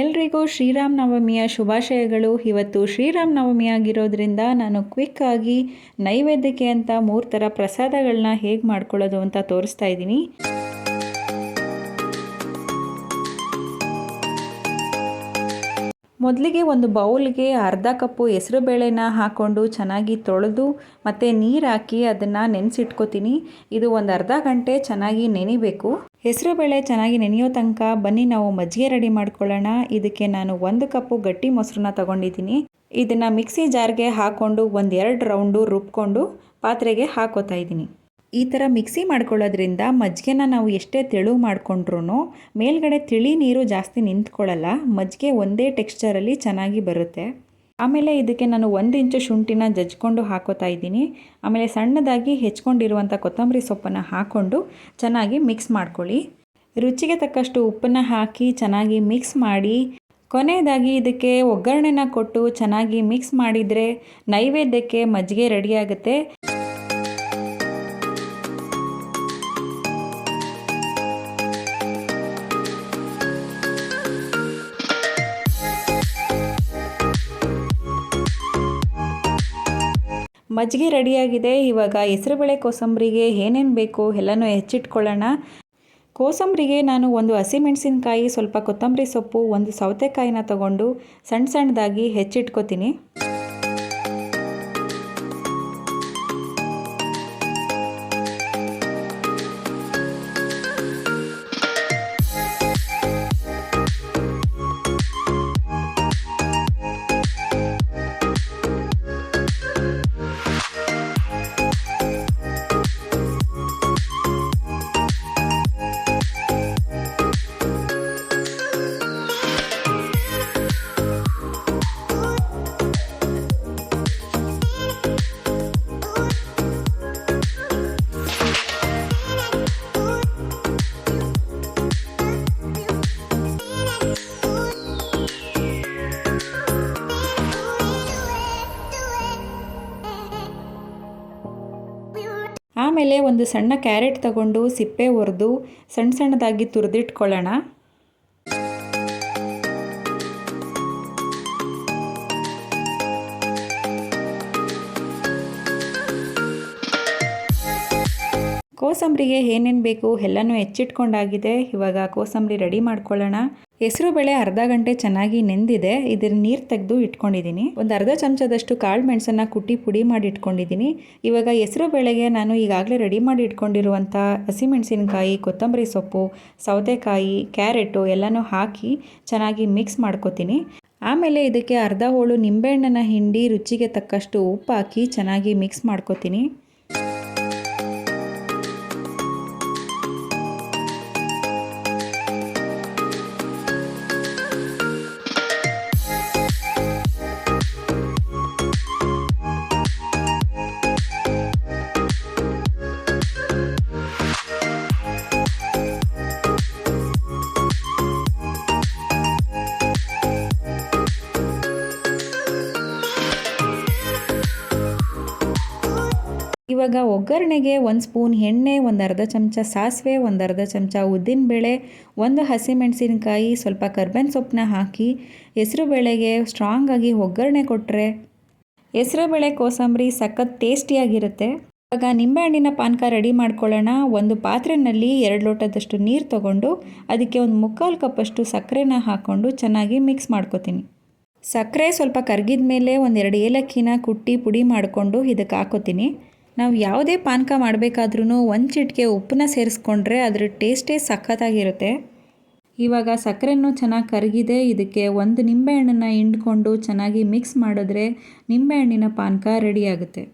ಎಲ್ರಿಗೂ ಶ್ರೀರಾಮ್ ನವಮಿಯ ಶುಭಾಶಯಗಳು. ಇವತ್ತು ಶ್ರೀರಾಮ್ ನವಮಿ ಆಗಿರೋದ್ರಿಂದ ನಾನು ಕ್ವಿಕ್ ಆಗಿ ನೈವೇದ್ಯಕ್ಕೆ ಅಂತ ಮೂರು ಥರ ಪ್ರಸಾದಗಳನ್ನ ಹೇಗೆ ಮಾಡ್ಕೊಳ್ಳೋದು ಅಂತ ತೋರಿಸ್ತಾ ಇದ್ದೀನಿ. ಮೊದಲಿಗೆ ಒಂದು ಬೌಲ್ಗೆ ಅರ್ಧ ಕಪ್ಪು ಹೆಸರುಬೇಳೆನ ಹಾಕ್ಕೊಂಡು ಚೆನ್ನಾಗಿ ತೊಳೆದು ಮತ್ತು ನೀರು ಹಾಕಿ ಅದನ್ನು ನೆನೆಸಿಟ್ಕೋತೀನಿ. ಇದು ಒಂದು ಅರ್ಧ ಗಂಟೆ ಚೆನ್ನಾಗಿ ನೆನಿಬೇಕು. ಹೆಸರುಬೇಳೆ ಚೆನ್ನಾಗಿ ನೆನೆಯೋ ತನಕ ಬನ್ನಿ ನಾವು ಮಜ್ಜಿಗೆ ರೆಡಿ ಮಾಡ್ಕೊಳ್ಳೋಣ. ಇದಕ್ಕೆ ನಾನು ಒಂದು ಕಪ್ಪು ಗಟ್ಟಿ ಮೊಸರನ್ನ ತಗೊಂಡಿದ್ದೀನಿ. ಇದನ್ನು ಮಿಕ್ಸಿ ಜಾರ್ಗೆ ಹಾಕ್ಕೊಂಡು ಒಂದು ಎರಡು ರೌಂಡು ರುಬ್ಕೊಂಡು ಪಾತ್ರೆಗೆ ಹಾಕೋತಾ ಇದ್ದೀನಿ. ಈ ಥರ ಮಿಕ್ಸಿ ಮಾಡ್ಕೊಳ್ಳೋದ್ರಿಂದ ಮಜ್ಜಿಗೆನ ನಾವು ಎಷ್ಟೇ ತೆಳು ಮಾಡಿಕೊಂಡ್ರೂ ಮೇಲ್ಗಡೆ ತಿಳಿ ನೀರು ಜಾಸ್ತಿ ನಿಂತ್ಕೊಳ್ಳಲ್ಲ. ಮಜ್ಜಿಗೆ ಒಂದೇ ಟೆಕ್ಸ್ಚರಲ್ಲಿ ಚೆನ್ನಾಗಿ ಬರುತ್ತೆ. ಆಮೇಲೆ ಇದಕ್ಕೆ ನಾನು ಒಂದು ಇಂಚು ಶುಂಠಿನ ಜಜ್ಕೊಂಡು ಹಾಕೋತಾ ಇದ್ದೀನಿ. ಆಮೇಲೆ ಸಣ್ಣದಾಗಿ ಹೆಚ್ಕೊಂಡಿರುವಂಥ ಕೊತ್ತಂಬರಿ ಸೊಪ್ಪನ್ನು ಹಾಕ್ಕೊಂಡು ಚೆನ್ನಾಗಿ ಮಿಕ್ಸ್ ಮಾಡ್ಕೊಳ್ಳಿ. ರುಚಿಗೆ ತಕ್ಕಷ್ಟು ಉಪ್ಪನ್ನು ಹಾಕಿ ಚೆನ್ನಾಗಿ ಮಿಕ್ಸ್ ಮಾಡಿ, ಕೊನೆಯದಾಗಿ ಇದಕ್ಕೆ ಒಗ್ಗರಣೆನ ಕೊಟ್ಟು ಚೆನ್ನಾಗಿ ಮಿಕ್ಸ್ ಮಾಡಿದರೆ ನೈವೇದ್ಯಕ್ಕೆ ಮಜ್ಜಿಗೆ ರೆಡಿಯಾಗುತ್ತೆ ಮಜ್ಜಿಗೆ ರೆಡಿಯಾಗಿದೆ. ಇವಾಗ ಹೆಸರುಬೇಳೆ ಕೋಸಂಬರಿಗೆ ಏನೇನು ಬೇಕು ಎಲ್ಲನೂ ಹೆಚ್ಚಿಟ್ಕೊಳ್ಳೋಣ. ಕೋಸಂಬರಿಗೆ ನಾನು ಒಂದು ಹಸಿಮೆಣಸಿನ್ಕಾಯಿ ಸ್ವಲ್ಪ ಕೊತ್ತಂಬರಿ ಸೊಪ್ಪು, ಒಂದು ಸೌತೆಕಾಯಿನ ತಗೊಂಡು ಸಣ್ಣ ಸಣ್ಣದಾಗಿ ಹೆಚ್ಚಿಟ್ಕೋತೀನಿ. ಆಮೇಲೆ ಒಂದು ಸಣ್ಣ ಕ್ಯಾರೆಟ್ ತಗೊಂಡು ಸಿಪ್ಪೆ ಒರೆದು ಸಣ್ಣ ಸಣ್ಣದಾಗಿ ತುರಿದಿಟ್ಕೊಳ್ಳೋಣ. ಕೋಸಂಬರಿಗೆ ಏನೇನು ಬೇಕು ಎಲ್ಲನೂ ಹೆಚ್ಚಿಟ್ಕೊಂಡಾಗಿದೆ. ಇವಾಗ ಕೋಸಂಬರಿ ರೆಡಿ ಮಾಡ್ಕೊಳ್ಳೋಣ. ಹೆಸರು ಬೇಳೆ ಅರ್ಧ ಗಂಟೆ ಚೆನ್ನಾಗಿ ನೆಂದಿದೆ. ಇದ್ರ ನೀರು ತೆಗೆದು ಇಟ್ಕೊಂಡಿದ್ದೀನಿ ಒಂದು ಅರ್ಧ ಚಮಚದಷ್ಟು ಕಾಳು ಮೆಣಸನ್ನು ಕುಟ್ಟಿ ಪುಡಿ ಮಾಡಿ ಇಟ್ಕೊಂಡಿದ್ದೀನಿ ಇವಾಗ ಹೆಸರು ಬೇಳೆಗೆ ನಾನು ಈಗಾಗಲೇ ರೆಡಿ ಮಾಡಿ ಇಟ್ಕೊಂಡಿರುವಂಥ ಹಸಿಮೆಣಸಿನಕಾಯಿ, ಕೊತ್ತಂಬರಿ ಸೊಪ್ಪು, ಸೌತೆಕಾಯಿ, ಕ್ಯಾರೆಟು ಎಲ್ಲನೂ ಹಾಕಿ ಚೆನ್ನಾಗಿ ಮಿಕ್ಸ್ ಮಾಡ್ಕೊತೀನಿ. ಆಮೇಲೆ ಇದಕ್ಕೆ ಅರ್ಧ ಹೋಳು ನಿಂಬೆಹಣ್ಣನ್ನು ಹಿಂಡಿ, ರುಚಿಗೆ ತಕ್ಕಷ್ಟು ಉಪ್ಪು ಹಾಕಿ ಚೆನ್ನಾಗಿ ಮಿಕ್ಸ್ ಮಾಡ್ಕೊತೀನಿ. ಇವಾಗ ಒಗ್ಗರಣೆಗೆ ಒಂದು ಸ್ಪೂನ್ ಎಣ್ಣೆ, ಒಂದು ಅರ್ಧ ಚಮಚ ಸಾಸಿವೆ, ಒಂದು ಅರ್ಧ ಚಮಚ ಉದ್ದಿನಬೇಳೆ ಒಂದು ಹಸಿಮೆಣಸಿನಕಾಯಿ ಸ್ವಲ್ಪ ಕರ್ಬೇವಿನ ಸೊಪ್ಪನ್ನ ಹಾಕಿ ಹೆಸರು ಬೇಳೆಗೆ ಸ್ಟ್ರಾಂಗಾಗಿ ಒಗ್ಗರಣೆ ಕೊಟ್ಟರೆ ಹೆಸರುಬೇಳೆ ಕೋಸಂಬರಿ ಸಖತ್ ಟೇಸ್ಟಿಯಾಗಿರುತ್ತೆ. ಇವಾಗ ನಿಂಬೆಹಣ್ಣಿನ ಪಾನಕ ರೆಡಿ ಮಾಡ್ಕೊಳ್ಳೋಣ. ಒಂದು ಪಾತ್ರೆಯಲ್ಲಿ ಎರಡು ಲೋಟದಷ್ಟು ನೀರು ತಗೊಂಡು ಅದಕ್ಕೆ ಒಂದು ಮುಕ್ಕಾಲು ಕಪ್ಪಷ್ಟು ಸಕ್ಕರೆನ ಹಾಕ್ಕೊಂಡು ಚೆನ್ನಾಗಿ ಮಿಕ್ಸ್ ಮಾಡ್ಕೋತೀನಿ. ಸಕ್ಕರೆ ಸ್ವಲ್ಪ ಕರಗಿದ ಮೇಲೆ ಒಂದೆರಡು ಏಲಕ್ಕಿನ ಕುಟ್ಟಿ ಪುಡಿ ಮಾಡಿಕೊಂಡು ಇದಕ್ಕೆ ಹಾಕೋತೀನಿ. ನಾವು ಯಾವುದೇ ಪಾನಕ ಮಾಡಬೇಕಾದ್ರೂ ಒಂದು ಚಿಟಿಕೆ ಉಪ್ಪನ್ನ ಸೇರಿಸ್ಕೊಂಡ್ರೆ ಅದ್ರ ಟೇಸ್ಟೇ ಸಖತ್ತಾಗಿರುತ್ತೆ. ಇವಾಗ ಸಕ್ಕರೆನೂ ಚೆನ್ನಾಗಿ ಕರಗಿದೆ. ಇದಕ್ಕೆ ಒಂದು ನಿಂಬೆಹಣ್ಣನ್ನು ಹಿಂಡ್ಕೊಂಡು ಚೆನ್ನಾಗಿ ಮಿಕ್ಸ್ ಮಾಡಿದ್ರೆ ನಿಂಬೆಹಣ್ಣಿನ ಪಾನಕ ರೆಡಿಯಾಗುತ್ತೆ